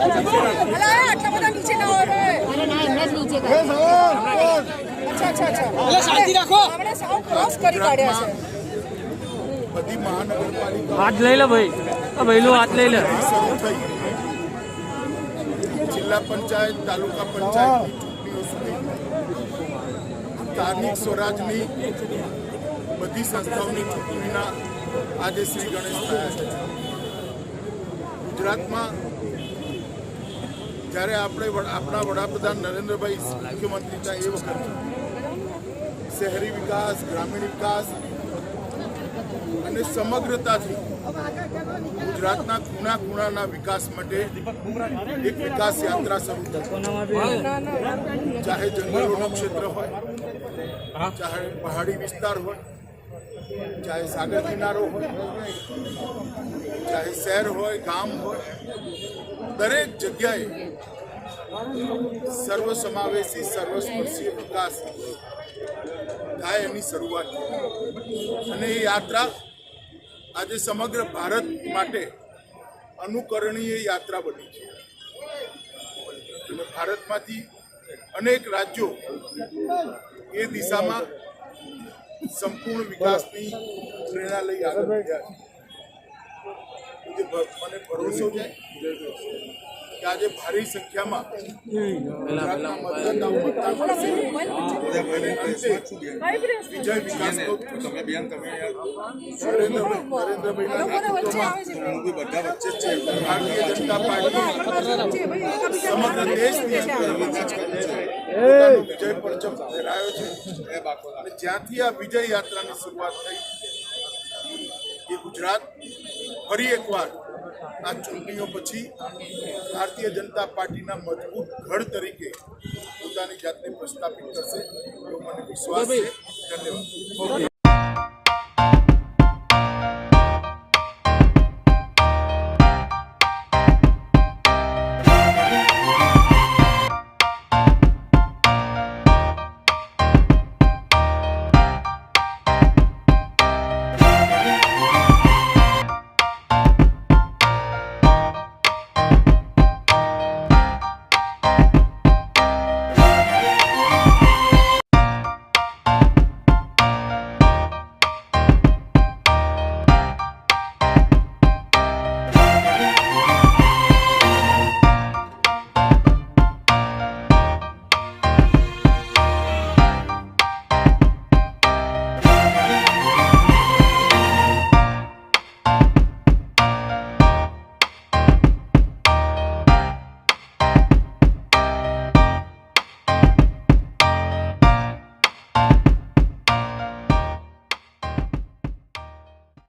આટલા બધા નીચે ના છે હાથ લઈ લે ભાઈ. ભાઈ ભાઈલું હાથ લઈ લે. જિલ્લા પંચાયત, તાલુકા પંચાયત સ્થાનિક સ્વરાજની બધી સંસ્થાઓની ચૂંટણીના આજે શ્રી ગણેશ ગુજરાતમાં જ્યારે આપણે આપણા વડાપ્રધાન નરેન્દ્રભાઈ મુખ્યમંત્રી હતા એ વખત. શહેરી વિકાસ, ગ્રામીણ વિકાસ અને સમગ્રતાથી ગુજરાતના ખૂણા ખૂણાના વિકાસ માટે એક વિકાસ યાત્રા શરૂ થઈ. ચાહે જંગલોનું ક્ષેત્ર હોય, ચાહે પહાડી વિસ્તાર હોય, ચાહે સાગર કિનારો હોય, ચાહે શહેર હોય, ગામ હોય દરેક જગ્યાએ સર્વસમાવેશી, સર્વસ્પર્શી વિકાસ થાય એની શરૂઆત. અને એ યાત્રા આજે સમગ્ર ભારત માટે અનુકરણીય યાત્રા બની છે અને ભારતમાંથી અનેક રાજ્યો એ દિશામાં સંપૂર્ણ વિકાસની પ્રેરણા લઈ આગળ વધ્યા છે એટલે મને ભરોસો છે કે આજે ભારી સંખ્યામાં વિજય છે ભારતીય જનતા પાર્ટી જે સમગ્ર દેશની છે. વિજય પરચમ ફેરાયો છે. જ્યાંથી આ વિજય યાત્રાની શરૂઆત થઈ એ ગુજરાત ફરી એકવાર આ ચૂંટણીઓ પછી ભારતીય જનતા પાર્ટીના મજબૂત ગઢ તરીકે પોતાની જાતને પ્રસ્થાપિત કરશે એવો મને વિશ્વાસ છે. ધન્યવાદ.